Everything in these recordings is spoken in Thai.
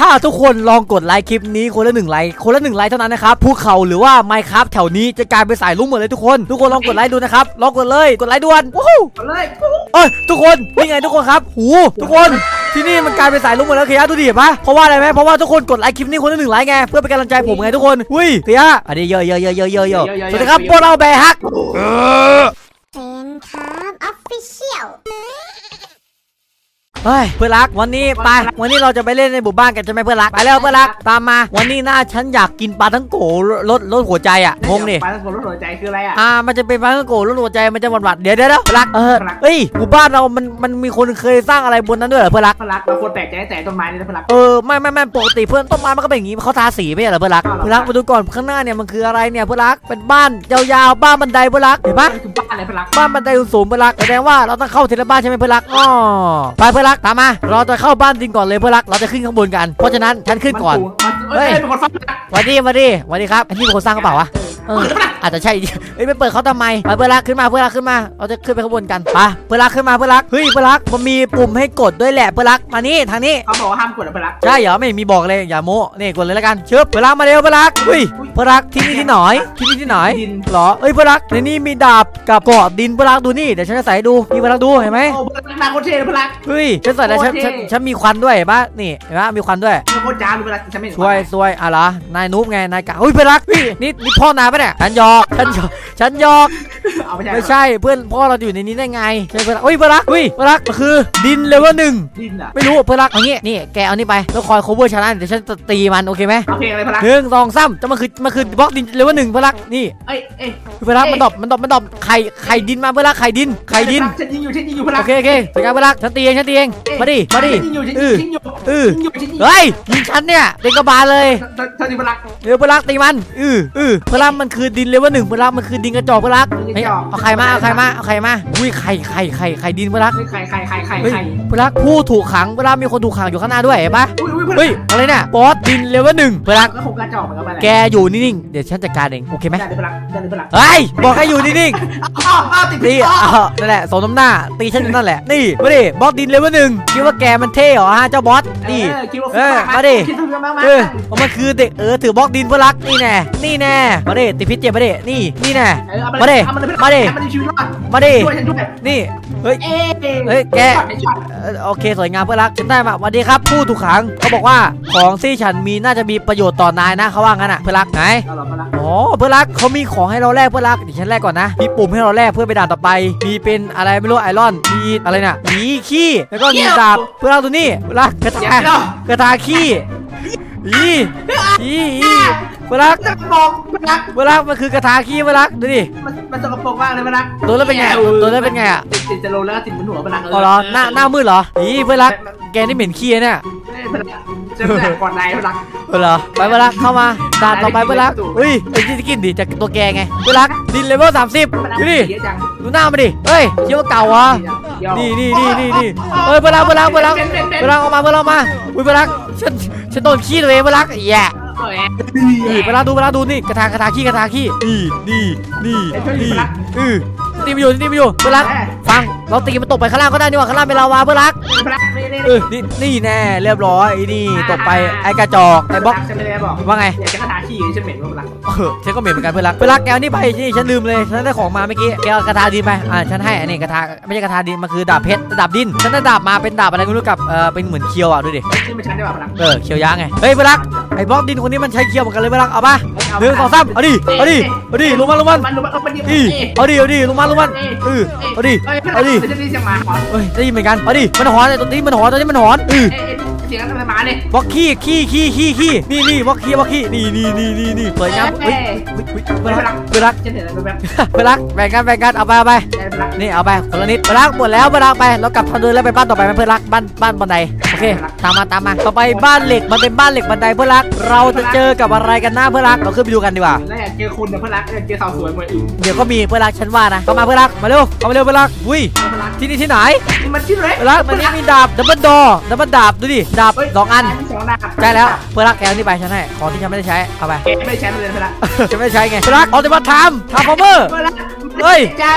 ถ้าทุกคนลองกดไลค์คลิปนี้คนละหนึ่งไลค์คนละหนึ่งไลค์เท่านั้นนะครับภูเขาหรือว่าไมค์ครับแถวนี้จะกลายเป็นสายลุ้งหมดเลยทุกคน ทุกคนลองกดไลค์ดูนะครับลองกดเลยกดไลค์ด่วนวู้ฮู้เอาเลยเอ้ยทุกคนนี่ไงทุกคนครับหูทุกคน ที่นี่มันกลายเป็นสายลุ้งหมดแล้วเคียดูดิเห็นปะเพราะว่าอะไรไหมเพราะว่าทุกคนกดไลค์คลิปนี้คนละหนึ่งไลค์ไงเพื่อเป็นกำลังใจผมไงทุกคนอุ้ยเคียอันนี้เยอะเยอะเยอะเยอะเยอะเยอะสวัสดีครับพวกเราแบร์ฮัก เซนครับออฟฟิเชียล เฮ้ยเพื่อนรักวันนี้ไปวันนี้เราจะไปเล่นในหมู่บ้านกันใช่ไหมเพื่อนรักไปแล้วเพื่อนรักตามมา วันนี้น่าฉันอยากกินปลาทั้งโกลดลดหัวใจอะงงดิปลาทั้งคนรถหัวใจคืออะไรอะอ่ามันจะเป็นปลาทั้งโกลดหัวใจมันจะหวานหวานๆเดี๋ยวเดี๋ยวเดี๋ยวเพื่อนรักเออเพื่อนรักเฮ้ยหมู่บ้านเรามันมันมีคนเคยสร้างอะไรบนนั้นด้วยเหรอเพื่อนรักพลักเราควรแปลกใจแต่ต้นไม้นี่นะพลักเออไม่ไม่ไม่ปกติเพื่อนต้นไม้มันก็เป็นอย่างงี้เขาทาสีไม่ใช่เหรอเพื่อนรักอ้าวเหรอเพื่อนรักมาดูก่อนข้างหน้าเนี่ยมันคืออะไรเนี่ยเพื่อนรักเป็นบ้านยาวๆบ้านบันไดเพื่อนรักเห็นปะคือบ้านอะไรพลักบ้านบันไดสูงๆเพื่อนรักแสดงว่าเราต้องเข้าทีละบ้านใช่ไหมเพื่อนรักอ๋อไปเพื่อนรักตามมา เราจะเข้าบ้านจริงก่อนเลยเพื่อนรัก เราจะขึ้นข้างบนกัน เพราะฉะนั้นฉันขึ้นก่อน มันเฮ้ยเป็นคนฟังพลักหวันดีหวันดีหวันดีครับอันนี้เป็นคนสร้างกระเป๋าวะเออ อาจจะใช่เอ้ยไปเปิดเขาทำไมไปเพื่อนรักขึ้นมาเพื่อนรักขึ้นมาเราจะขึ้นไปข้างบนกันไปเพื่อนรักขึ้นมาเพื่อนรักเฮ้ยเพื่อนรักมันมีปุ่มให้กดด้วยแหละเพื่อนรักมานี่ทางนี้เขาบอกว่าห้ามกดนะพลักใช่เหรอไม่มีบอกเลยอย่าโม้นี่กดเลยแล้วกันชึบเพื่อนรักมาเร็วเพื่อนรักเฮ้ยเพื่อนรักที่นี่ที่ไหนที่นี่ที่ไหนดินเหรอเอ้ยเพื่อนรักในนี้มีดาบกับเกราะดินเพื่อนรักดูนี่เดี๋ยวฉันจะใส่ให้ดูนี่เพื่อนรักดูเห็นไหมโอ้พลักนาโคตรเท่เลยพลักเฮ้ยฉันใส่แล้วฉันโอเคฉันฉันมีควันด้วยเห็นปะนี่เห็นปะมีควันด้วยนาโคตรจ้าเลยพลักฉันไม่เห็นช่วยช่วยอะไรนายนูบไงนายกะเฮ้ยเพื่อนรักพี่นี่นี่พ่อนายปะเนี่ยฉันหยอกฉันหยอกฉันหยอก เอาไม่ใช่ไม่ใช่เพื่อนพ่อเราอยู่ในนี้ได้ไงใช่เพื่อนรักเฮ้ยเพื่อนรักเฮ้ยเพื่อนรักมันคือ ดินเลเวลหนึ่งดินอะไม่รู้เพื่อนรักเอางี้นี่แกเอานี่ไปแล้วคอย cover ฉันนะเดี๋ยวฉันจะตีมันโอเคไหมเอาเพลงอะไรพลักหนึ่งสองสามจะมันคือมันคือบล็อกดินเลเวลหนึ่งเพื่อนรักนี่เอ้ยเอ้ยเพื่อนรักมันดรอปมันดรอปมันดรอปไข่ไข่ดินมาเพื่อนรักไข่ดินไข่ดินฉันยิงอยู่ฉันยิงอยู่พลัโอกเคโอเคสวยงามเพื่อนรักฉันตีเองฉันตีเองมาดิมาดิฉันยิงอยู่ฉันเออยิงอยู่เออยิงอยู่ฉันยิงเฮ้ยยิงฉันเนี่ยเด็กกระบาลเลยฉันยิงพลักเดี๋ยวเพื่อนรักตีมันอืออือเพื่อนรักมันคือดินเลเวลหนึ่งเพื่อนรักมันคือดินกระจอกเพื่อนรักเฮ้ยเอาไข่มาเอาไข่มาเอาไข่มาอุ้ยไข่ไข่ไข่ไข่ดินเพื่อนรักเฮ้ยใคร ใครใครใครเฮ้ยใครเพื่อนรักผู้ถูกขังเวลามีคนถูกขังอยู่ข้างหน้าด้วยเห็นปะอุ้ยอุ้ยพลักเฮ้ยอะไรเนี่ยบอสดินเลเวลหนึ่งเพื่อนรักแล้วผมกระจอกเหมือนกันไปเลยแกอยู่นิ่งๆเดี๋ยวฉันจัดการเองโอเคไหมได้เลยพลักได้เลยพลักเฮ้ยบอกให้อยู่นิ่งอ้าวอ้าวติดๆนี่อ้าวอ้าวนั่นแหละสมน้ำหน้า ตีฉันอยู่นั่นแหละ นี่ มาดิ บอสดินเลเวลหนึ่งคิดว่าแกมันเท่เหรอฮะ เจ้าบอส นี่ เออคิดว่าเออฟุตบมาดิ คิดว่าฟุตบอลมาเออเอามันคือเด็กเออ ถือบล็อกดินเพื่อรัก นี่แน่ นี่แน่ มาดิ ติดพิษเจ็บมาดิ นี่ นี่แน่เออเอามาดิเอเลยมาดิเอามันในชีวิตรอดมาดิ ช่วยฉันด้วยนี่ เฮ้ย เอ๊ะเฮ้ย แกช็อตช็อตเอ่อโอเคสวยงามเพื่อนรักฉันได้มาสวัสดีครับผู้ถูกขังเขาบอกว่าของที่ฉันมีน่าจะมีประโยชน์ต่อนายนะเขาว่างั้นอะเพื่อนรักไหนเอาหรอมาละอ๋อเพื่อนรักเขามีของให้เราแลกเพื่อนรักเดี๋ยวฉันแลกก่อนนะมีปุ่มให้เราแลกเพื่อไปด่านต่อไป มีเป็นอะไรไม่รู้ไอรอนมีอะไรน่ะมีขี้แล้วก็มีดาบเพื่อนรักตัวนี้เพื่อนรักกระเดี๋ยวทาเดี๋ยวกระทาขี้อีอีอี เพื่อนรักจะบอกพลักเวลามันคือกระทาขี้เวลาดูดิมันมันสกปรกมากเลยพลักโดนแล้วเป็นไงโดนแล้วเป็นไงอะติดติดจะโลแล้วก็ติดบนหัวพลักอ๋อเหรอหน้าหน้ามืดเหรออีเพื่อนรักแกนี่เหม็นขี้เนี่ยเอ้ยพลักจะแตกก่อนนายพลักเออเหรอไปเวลาเข้ามาด่านต่อไปเวลาอุ้ยไอ้ที่กินดิจากตัวแกไงเวลาดินเลเวลสามสิบพลักดูดิเยอะจังดูหน้ามาดิเฮ้ยเชี่ยวาเก่าเหรอเดี๋ยวนี่นี่นี่นี่นี่เฮ้ยเวลาเวลาเวลาเวลาออกมาเวลาออกมาอุ้ยเวลาฉันฉันโดนขี้ตัวเองเวลาแย่ เออนี่เวลาดูเวลาดูนี่กระทากระทาขี้กระทาขี้นี่นี่นี่นี่อือ ตีมาอยู่ตีมาอยู่เวลาฟังเราตีมันตกไปข้างล่างก็ได้นี่หว่าข้างล่างเป็นลาวาเพื่อนรักพลักไม่ได้เออนี่นี่แน่เรียบร้อยไอ้นี่ตกไปไอ้กระจอกไอ้บล็อกฉันไม่ได้บอกว่าไงอยากจะกระถาขี้ฉันเหม็นว่าพลักเออฉันก็เหม็นเหมือนกันเพื่อนรักเพื่อนรักแกเอานี่ไปนี่ฉันลืมเลยฉันได้ของมาเมื่อกี้แกเอากระทาดินไปอ่าฉันให้อันนี้กระทาไม่ใช่กระทาดินมันคือดาบเพชรดาบดินฉันได้ดาบมาเป็นดาบอะไรไม่รู้กับเออเป็นเหมือนเคียวอะดูดิชื่อไม่ฉันได้ป่ะพลักเออเคียวยักษ์ไงเฮ้ยเพื่อนรักไอ้บล็อกดินคนนี้มันใช้เคียวเหมือนกันเลยเพื่อนรักเอาปะหนึ่งสองสามเอาดิเอาดิเอาดิลงมาลงมามันรู้ว่ามันดีอีเอาดิเอาดิลงมาลงมาเออเอาดิเอ้ยเอาดิเดี๋ยวจะได้เสียงหมาหอนเฮ้ยได้ยินเหมือนกันเอาดิมันหอนไอ้ตัวนี้มันหอนตัวนี้มันหอนเออ เอ้ยเสียงอะไรหมาเนี่ยบล็อกขี้ขี้ขี้ขี้ขี้นี่นี่บล็อกขี้บล็อกขี้นี่นี่นี่นี่นี่สวยงามเฮ้ยเฮ้ยเฮ้ยเพื่อนรักเพื่อนรักฉันเห็นอะไรแบบเพื่อนรักแบ่งกันแบ่งกันเอาไปเอาไปได้พลักนี่เอาไปคนละนิดเพื่อนรักหมดแล้วเพื่อนรักไปเรากลับทางเดินแล้วไปบ้านต่อไปไหมเพื่อนรักบ้านบ้านบันไดโอเคตามมาตามมาต่อไปบ้านเหล็กมันเป็นบ้านเหล็กบันไดเพื่อนรัก เราจะเจอกับอะไรกันหน้าเพื่อนรักเราขึ้นไปดูกันดีกว่าแล้วอยากเจอคุณนะพลักอยากเจอสาวสวยเหมือนอื่นเดี๋ยวก็มีเพื่อนรักฉันว่านะเข้ามาเพื่อนรักมาเร็วเข้ามาเร็วเพื่อนรักอุ้ยพลัก ที่นี่ที่ไหนนี่มันชื่ออะไรเพื่อนรักมันนี่มีดาบดับเบิลดอดับเบิลดาบดูดิดาบสองอันสองดาบใช่แล้วเพื่อนรักแกเอานี่ไปฉันให้ของที่ฉันไม่ได้ใช้เอาไปไม่ใช้เลยพลักฉันไม่ได้ใช้ไงเพื่อนรักเอาแต่มาทำทำฟอร์เมอร์พลัก เฮ้ยจ้า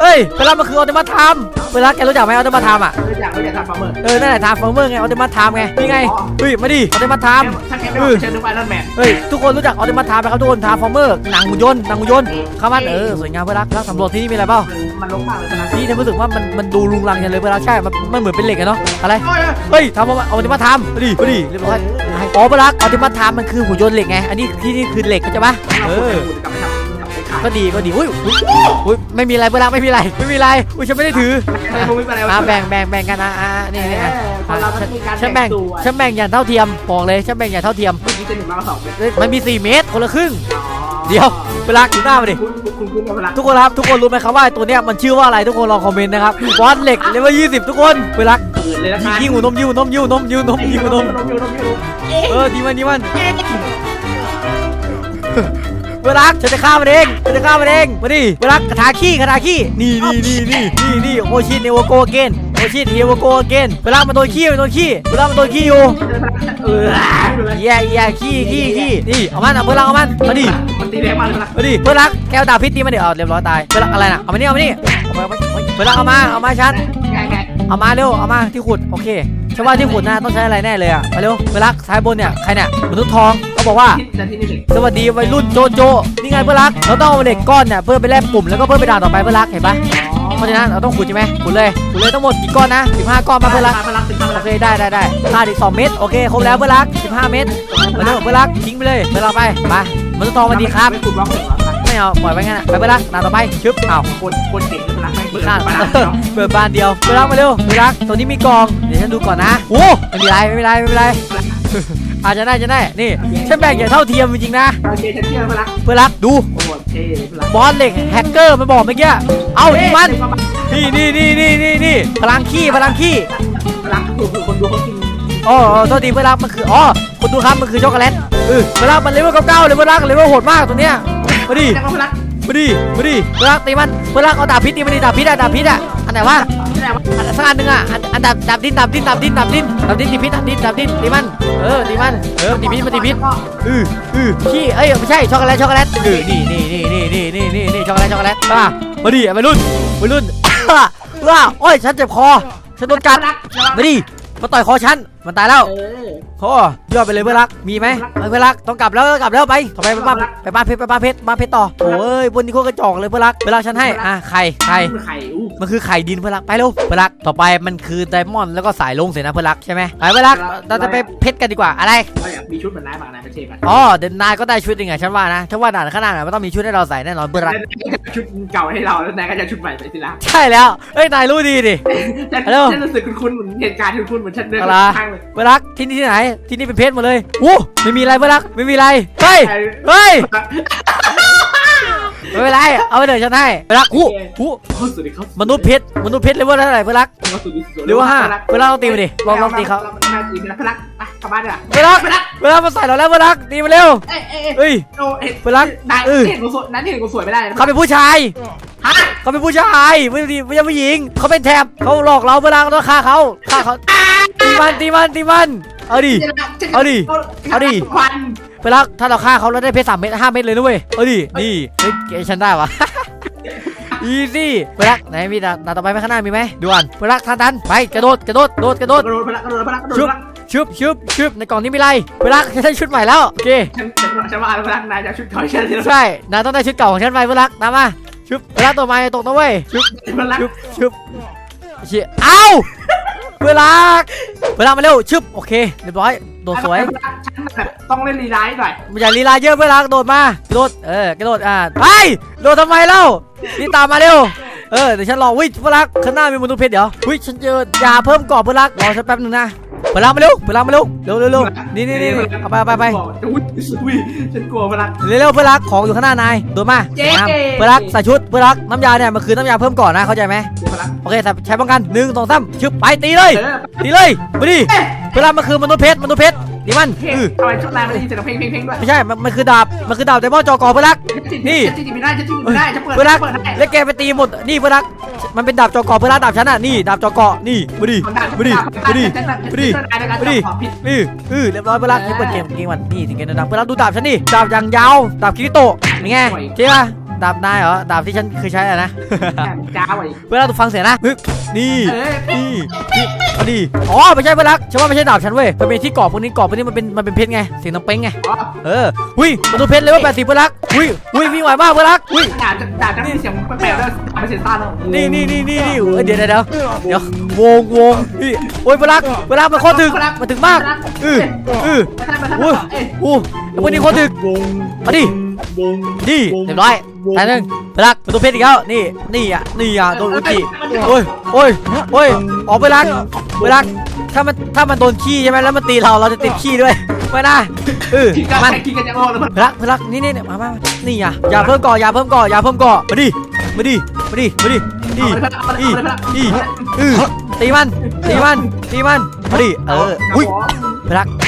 เฮ้ยเวลามันคือออเดมาไทม์เวลาแกรู้จักไหมออเดมาไทม์อะ ไม่อยากไม่อยากทำฟาร์มเมอร์เออ นั่นแหละไทม์ฟอร์เมอร์ไงออเดมาไทม์ไง นี่ไง เฮ้ย มาดิออเดมาไทม์ถ้าแกไม่บอกเชิญดูไอรอนแมนเฮ้ย ทุกคนรู้จักออเดมาไทม์ไหมครับทุกคนไทม์ฟอร์เมอร์ หนังหุ่นยนต์ หนังหุ่นยนต์เข้ามาเออ สวยงามเวลารักสำรวจที่นี่มีอะไรเปล่ามันลงมากเลยนะพี่ทำรู้สึกว่ามันมันดูลุงลังจังเลยเวลาใช่มันมันเหมือนเป็นเหล็กอะเนาะ อะไรโอ้ยเฮ้ยทำมาเอาเดมาไทม์มาดิมาดิเรียบร้อยอ๋อเวลาเอาเดมาไทม์มันคือหุ่นยนต์เหล็กไง อันนี้ที่นี่คือเหล็กเข้าใจปะเออ กลับไปทำกลับไปขายก็ดีก็ดีอุ้ยอุ้ยอุ้ยไม่มีอะไรเวลาไม่มีอะไรไม่มีอะไรอุ้ยฉันไม่ได้ถือไม่รู้ไม่เป็นไรอ่าแบ่งแบ่งแบ่งกันนะอ่านี่นี่อะคนเราต้องมีการฉันแบ่แบ่งงตัวฉันแบ่งอย่างเท่าเทียมบอกเลยฉันแบ่งอย่างเท่าเทียมเมื่อกี้จะหนึ่งมาสองเป็นเอ้ยมันมี 4 เมตรคนละครึ่ง เดี๋ยวเวลาถึงหน้ามาดิ คุณคุณคุณเวลาทุกคนครับทุกคนรู้ไหมครับว่าไอ้ตัวเนี้ยมันชื่อว่าอะไรทุกคนลองคอมเมนต์นะครับบอสเหล็กเลเวล20 ทุกคนเวลาเกิดเลยนะยิงหัวนมยิงหัวนมยิงหัวนมยิงหัวนมยิงหัวนม นมยูนมยูเออดีมันดีมัน เวลาฉันจะฆ่ามันเองฉันจะฆ่ามันเองมาดิเวลากระทาขี้กระทาขี้นี่นี่นี่นี่นี่นี่โอชินเนวโกเกนโอชินเนวโกเกนเวลามันโดนขี้มันโดนขี้เวลามันโดนขี้อยู่เออแย่แย่ขี้ขี้ขี้นี่เอามันเอาเพื่อนรักเอามันมาดิมันตีแรงมากเลยนะมาดิเพื่อนรักแก้วดาบพิษตีมาดิเอาเรียบร้อยตายเพื่อนรักอะไรน่ะเอามานี่เอามานี่เอามาเอามาเพื่อนรักเอามาเอามาชันไงไง เอามาเร็วเอามาที่ขุดโอเคฉันว่าที่ขุดน่าต้องใช้อะไรแน่เลยอะมาเร็วเพื่อนรักซ้ายบนเนี่ยใครเนี่ยมนุษย์ทองเขาบอกว่าที่แต่ที่นี่หนึ่งสวัสดีวัยรุ่นโจโจนี่ไงเพื่อนรักเราต้องเอาเหล็กก้อนเนี่ยเพื่อไปแลกปุ่มแล้วก็เพื่อไปด่านต่อไปเพื่อนรักเห็นปะเพราะฉะนั้นเราต้องขุดใช่ไหมขุดเลยขุดเลยทั้งหมดกี่ก้อนนะ15 ก้อนมาเพื่อนรักพลังถึงพลัโองเคได้ได้ได้ขาดอีก2เม็ดโอเคครบแล้วเพื่อนรัก15 เม็ดมาเร็วเพื่อนรักทิ้งไปเลยเพื่อนเราไปไปมนุษย์ทองสวัสดีครับไม่คุณบล็อก เหรอไม่เอาปล่อยไว้งั้นอะไปเพื่อนรักด่านต่อไปชึบอ้าวคนคนเก่งพลังไม่เพื่เปิอดนบ้านเปิดบานเดียวเพื่อนรักมาเร็วเพื่อนรักตัวนี้มีกล่องเดี๋ยวฉันดูก่อนนะโอ้ไม่มีไรไม่มีไรไม่มีไรอาจจะได้จะได้นี่ฉันแบ่งอย่างเท่าเทียมจริงๆนะโอเคฉันเชื่อพลังเพื่อนรักดูโอ้โหเท่พลังบอสเหล็กแฮกเกอร์มันบอกเมื่อกี้เอานี่มันนี่นี่นี่นี่นี่นี่พลังขี้พลังขี้พลังคือคนดูเขากินอ๋ออ๋อโทษทีเพื่อนรักมันคืออ๋อคนดูครับมันคือช็อกโกแลตเออเพื่อนรักมันเลเวลเก้าเลยเพื่อนรักเลเวลโหดมากตัวเนี้ย มาดิแต่ก็พลังมาดิมาดิเพื่อนรักตีมันเพื่อนรักเอาดาบพิษตีมันดิดาบพิษอะดาบพิษอะอันไหนวะแสดงว่าอันสักอันหนึ่งอะอันอันดาบดาบดินดาบดินดาบดินดาบดินดาบดินตีพิษดาบดินดาบดินตีมันเออตีมันเออตีพิษมันตีพิษอืออือขี้เอ้ยไม่ใช่ช็อกโกแลตช็อกโกแลตเออนี่นี่นี่นี่นี่นี่นี่นี่ช็อกโกแลตช็อกโกแลตอะมาดิวัยรุ่นวัยรุ่นว้าโอ้ยฉันเจ็บคอฉันโดนกัดมาดิมาต่อยคอฉัน มันตายแล้วเออ โอ้ยอดไปเลยเพื่อนรัก มีไหมเอ้ยเพื่อนรักต้องกลับแล้วกลับแล้วไปต่อไปไปบ้านไปบ้านเพชรไปบ้านเพชรบ้านเพชรต่อโอ้ยบนนี้โคตรกระจอกเลยเพื่อนรักเวลาฉันให้อะไข่ไข่ไข่อู้มันคือไข่ดินเพื่อนรักไปเร็วเพื่อนรักต่อไปมันคือไดมอนด์แล้วก็สายลงเสียนะเพื่อนรักใช่ไหมไปเพื่อนรักเราจะไปเพชรกันดีกว่าอะไรเราอยากมีชุดเหมือนนายมากนายเป็นเชฟอะอ๋อเดนนายก็ได้ชุดยังไงฉันว่านะฉันว่าด่านข้างหน้าน่ะมันต้องมีชุดให้เราใส่แน่นอนเพื่อนรักชุดเก่าให้เราแล้วนายก็จะชุดใหม่ไปสิละใช่แล้วเฮ้ยนายรู้ดีดิฉันฮัลโหลฉันรู้สึกคุ้นๆเหมือนเหตุการณ์คุ้นๆเหมือนฉันเดินอะไรข้างเลยเพื่อนรักที่นี่ที่ไหน ที่นี่เป็นเพชรหมดเลยโอ้ไม่มีอะไรเพื่อนรักไม่มีอะไรเฮ้ยเฮ้ยไม่เป็นไรเอาไปเลยฉันให้เพื่อนรักหูหูเขาสุดที่เขามนุษย์เพชรมนุษย์เพชรเลเวลเท่าไหร่เพื่อนรักเขาสุดที่สุดหรือว่าห้าเวลาเราตีมาดิลองลองตีเขาไม่ตีนะพลักไปกลับบ้านดีกว่าเพื่อนรักพลักเวลามาใส่เราแล้วเพื่อนรักตีมาเร็วเอ้ยเอ้ยเฮ้ยโอ้เห็นพลักนายเออเห็นกูสวยนั้นเห็นกูสวยไม่ได้นะเขาเป็นผู้ชายฮะเขาเป็นผู้ชายไม่ดีไม่ใช่ผู้หญิงเขาเป็นแถบเขาหลอกเราเวลาเราต้องฆ่าเขาฆ่าเขา ตีมันตีมันตีมันเอาดิ เอาดิเอาดิ ควันเวลาถ้าเราฆ่าเขาเราได้เพชรสามเม็ดห้าเม็ดเลยนะเว้ยเอาดินี่เฮ้ยเกฉันได้วะ อีซี่เวลาไหนมีด่านด่านต่อไปไหมข้างหน้ามีไหมด่วนเวลาทางดันไปกระโดดกระโดดโดดกระโดดกระโดดพลักกระโดดพลักกระโดดชุบพลักชุบชุบชุบในกล่องนี้มีอะไรเวลาฉันได้ชุดใหม่แล้วโอเคฉันฉันฉันว่าพลักนายจะชุดถอยฉันเลยใช่นายต้องได้ชุดเก่าของฉันไปเวลาตามมาชุบเวลาตัวใหม่ตกนะเว้ยชุบพลักชุบชุบเชี่ยเอ้าเวลา เวลามาเร็วชุบโอเคเรียบร้อยโดดสวยฉันแบบต้องเล่นรีไลท์หน่อยอย่าลีลาเยอะเวลาโดดมากระโดดเออกระโดดอ่าไปโดดทำไมเล่านี่ตามมาเร็วเออเดี๋ยวฉันรอวิเวลาข้างหน้ามีมนุษย์เพชรเดี๋ยววิฉันเจอยาเพิ่มกรอบเวลารอฉันแป๊บหนึงนะ เวลามาเร็วเวลามาเร็วเร็วเร็วเร็วนี่นี่นี่เอาไปไปไปอุ้ยอุ้ยฉันกลัวพลักเร็วๆเพื่อนรักของอยู่ข้างหน้านายโดดมาเจ๊น้ำเพื่อนรักใส่ชุดเพื่อนรักน้ำยาเนี่ยมันคือน้ำยาเพิ่มก่อนนะเข้าใจไหมโอเคใช้ป้องกันหนึ่งสองสามชึบไปตีเลยตีเลยไปดิเพื่อนรักมันคือมนุษย์เพชรมนุษย์เพชร ดีมันเพลงอือเอาไว้ชุดนายมันได้ยินเสียงเพลงเพลงเพลงด้วยไม่ใช่มันมันคือดาบมันคือดาบแต่พ่อจอกอเพื่อนรัก นี่ ฉันจีบไม่ได้ฉันจีบไม่ได้ฉันเปิดเพื่อนรักเปิดให้แล้วแกไปตีหมดนี่เพื่อนรัก มันเป็นดาบจอกอเพื่อนรักดาบฉันอะนี่ดาบจอกอนี่มาดิมันด่ามาดิมาดิฉันแบบมาดิฉันนายในการมาดิตอบผิดนี่เออเรียบร้อยเพื่อนรักให้เปิดเกมเกมวันนี่ถึงเกมดังเพื่อนรักดูดาบฉันดิดาบอย่างยาวดาบคิริโตะนี่ไงเจ๊ป่ะ ดาบนายเหรอดาบที่ฉันเคยใช้อะนะแถมจ้าวอีกเวลาถูกฟังเสียงนะฮึนี่เอ้ยนี่นี่เอาดีอ๋อไม่ใช่เพื่อนรักฉันว่าไม่ใช่ดาบฉันเว้ยมันเป็นที่กรอบพวกนี้กรอบพวกนี้มันเป็นมันเป็นเพชรไงเสียงน้ำเป้งไงอ๋อเออหุยประตูเพชรเลยว่าแปดสิบเพื่อนรักหุยหุยวิ่งไหวมากเพื่อนรักหุยดาบจะดาบจะมีเสียงแปลกๆด้วยไม่เสียงซ่าเนอะนี่นี่นี่นี่นี่เอ้ยเดี๋ยวเดี๋ยวเดี๋ยวเดี๋ยววงวงนี่โอ้ยเพื่อนรักเพื่อนรักมันโคตรถึงมันถึงมากเออเออไม่ใช่ไม่ใช่โอ้ยเอ้ยโอ้ไอ้พวกนี้โคตรถึกวงมาดิวง นี่เรียบร้อยตายหนึ่งไปรักประตูเพชรอีกแล้วนี่นี่อะนี่อะโดนอุจิโอ้ยโอ้ยโอ้ยออกไปรักไปรักถ้ามันถ้ามันโดนขี้ใช่ไหมแล้วมันตีเราเราจะติดขี้ด้วยไม่น่าเออกินกันมันกินกันจะออกแล้วมันไปรักไปรักนี่นี่นี่มามามานี่อะอย่าเพิ่มก่ออย่าเพิ่มก่ออย่าเพิ่มก่อมาดิมาดิมาดิมาดิดิเอาเลยดิเอาเลยดิเออตีมันตีมันตีมันมาดิเอออุ้ยไปรักโ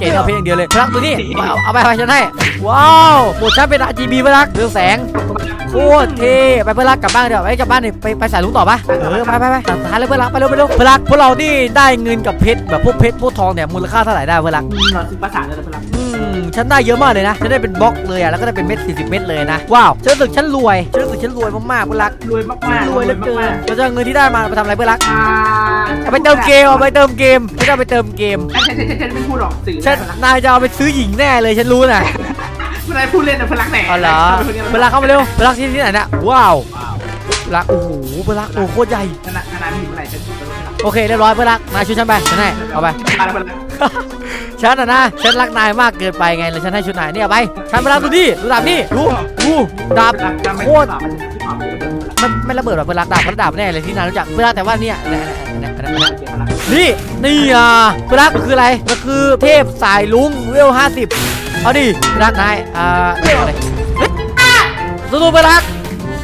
เก่งเอาเพลงอย่างเดียวเลยรักตัวนี้เอาเอาไปไปฉันให้ว้าวโหมดฉันเป็น RGB ไปรักเรืองแสงโคตรเท่ไปเพื่อนรักกลับบ้านเดี๋ยวไปกลับบ้านนี่ไปไปสายลุงต่อปะเออไปไปไปตัดท้ายเลยเพื่อนรักไปเร็วไปเร็วเพื่อนรักพวกเรานี่ได้เงินกับเพชรแบบพวกเพชรพวกทองเนี่ยมูลค่าเท่าไหร่ได้เพื่อนรักเราซื้อภาษาเลยพลังอืมฉันได้เยอะมากเลยนะฉันได้เป็นบล็อกเลยอะแล้วก็ได้เป็นเม็ด40 เม็ดเลยนะว้าวฉันรู้สึกฉันรวยฉันรู้สึกฉันรวยมากๆเพื่อนรักรวยมากๆรวยเหลือเกินเราจะเอาเงินที่ได้มาไปทำอะไรเพื่อนรักอ่า เอาไปเติมเกมเอาไปเติมเกมฉันจะเอาไปเติมเกมฉันฉันฉันฉันไม่พูดหรอกสื่อฉันนายจะเอาไปซื้อหญิงแน่เลยฉันรู้นะไม่ได้พูดเล่นแต่พลังแหนอ๋อเหรอเวลาเข้ามาเร็วเวลาที่ที่ไหนเนี่ยว้าวเวลาโอ้โหเวลาโอ้โคตรใหญ่ขนาดขนาดนี้เมื่อไหร่ฉันจะรู้พลังโอเคเรียบร้อยเพื่อนรักนายช่วยฉันไปฉันให้เอาไปมาแล้วพลัง ฉันอะนะฉันรักนายมากเกินไปไงเลยฉันให้ชุดนายเนี่ยเอาไปฉันไปรับดูดิดูดาบนี่ดูดูดาบโคตรมันไม่ระเบิดหรอกเพื่อนรักดาบเพราะดาบแน่เลยที่นายรู้จักเพื่อนรักแต่ว่าเนี่ยเนี่ยเนี่ยเนี่ยเนี่ยนี่นี่อะเพื่อนรักมันคืออะไรมันคือเทพสายลุงเวลห้าสิบเอาดิเพื่อนรักนายอ่าเดี๋ยวอะไรเฮ้ยสู้ๆเพื่อนรัก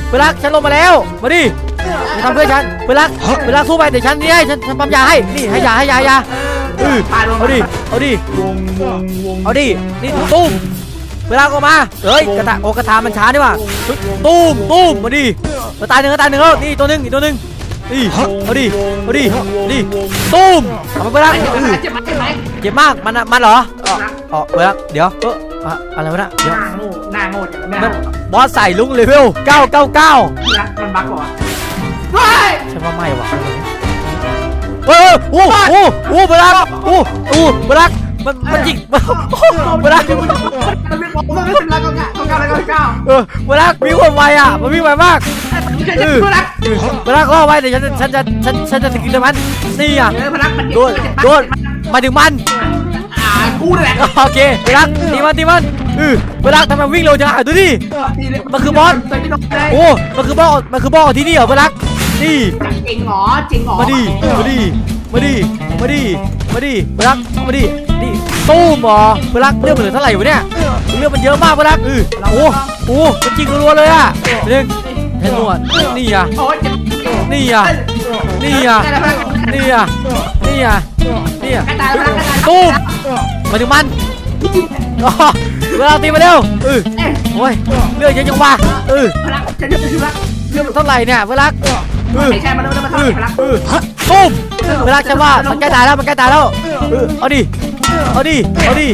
เพื่อนรักฉันลงมาแล้วมาดิมาทำเพื่อนฉันเพื่อนรักเพื่อนรักสู้ไปเดี๋ยวฉันนี่ให้ฉันฉันปั๊มยาให้นี่ให้ยาให้ยายา เออตายลงเอาดิเอาดิวงวงวงเอาดินี่ตุ้มเวลาก็มาเฮ้ยกระตาโอกระทามันช้าดีว่ะตุ้มตุ้มมาดิมาตายหนึ่งก็ตายหนึ่งแล้วนี่ตัวหนึ่งอีกตัวหนึ่งนี่เอาดิเอาดิดิตุ้มเอามาเวลาเจ็บเออเจ็บไหมเจ็บไหมเจ็บมากมันอะมันเหรออ๋ออ๋อเวลาเดี๋ยวเอออะอะไรวะเนะเดี๋ยวหน้าโง่หน้าโง่อย่างนี้มันบอสใส่ลุงเลเวล999นะมันบั๊กกว่าเฮ้ยฉันว่าไม่ว่ะ เออโอ้โหโอ้โหเวลาโอ้โหเวลามันมันจิกเวลามันเป็นมันไม่เป็นไรก็เก้าเก้าแล้วก็เก้าเออเวลาวิ่งไวอะมันวิ่งไวมากไม่ใช่จะพูดรักเวลาก็ไวเดี๋ยวฉันฉันจะฉันฉันจะสกิลมันนี่อะโดนโดนมาถึงมันอ่ากูนี่แหละโอเคเวลาตีมันตีมันเออเวลาทำไมวิ่งเร็วจังอะดูดิมันคือบอสโอ้มันคือบอสมันคือบอสขอที่นี่เหรอเวลา นี่ จริงเหรอจริงเหรอมาดิมาดิมาดิมาดิมาดิเวลามาดินี่ตู้มเหรอเวลาเลือดมันเหลือเท่าไหร่อยู่เนี่ยเลือดมันเยอะมากเวลาเออโอ้โหมันจริงรัวๆเลยอะหนึ่งเห็นหนวดนี่อะโอ้ยเจ็บนี่อะนี่อะนี่อะนี่อะนี่อะกระตายพลังกระตายตุ้มมาถึงมันอ๋อเวลาตีมาเร็วเออเอ๊ะโอ้ยเลือดเยอะจังวะเออพลังฉันจะคือรักเลือดเท่าไหร่เนี่ยเวลา เออไม่ใช่มันมันมันเอเท่าไหอร่พลังเออตุ้มเวลาจะว่ามันใกล้ตายแล้วมันใกล้ตายแล้วเออเอาดิเอาดิเอาดิ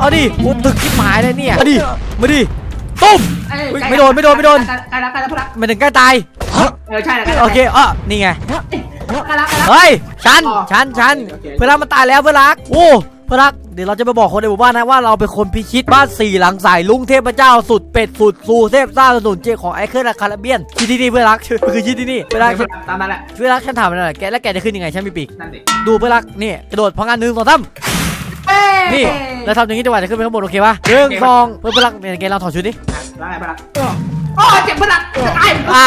เอาดิโอ้ตึกชิบหายเลยเนี่ยเอาดิมาดิตุ้มไม่โดนไม่โดนไม่โดนใกล้แล้วใกล้แล้วพลังมันถึงใกล้ตายเออใช่แล้วโอเคอะนี่ไงใกล้แล้วใกล้แล้วเฮ้ยฉันอ๋อฉันฉันโอเคเพื่อนรักมันตายแล้วเพื่อนรักโอ้เพื่อนรักเดี๋ยวเราจะไปบอกคนในหมู่บ้านนะว่าเราเป็นคนพิชิตบ้านสี่หลังสายลุงเทพเจ้าสุดเป็ดสุดซูเทพซ่าสนุนเจของไอเคิลคาราเบียนที่ที่นี่เพื่อนรักคือที่ที่นี่เพื่อนรักตามนั้นแหละเพื่อนรักฉันถามหน่อยแกแล้วแกจะขึ้นยังไงฉันมีปีกนั่นดิดูเพื่อนรักนี่กระโดดพองานหนึ่งสองสามนี่แล้วทำอย่างนี้จังหวะจะขึ้นไปข้างบนโอเคปะหนึ่งสองเพื่อนรักเนี่ยแกลองถอดชุดดิแล้วไงพลังโอ้เจ็บพลังจะตายอ่า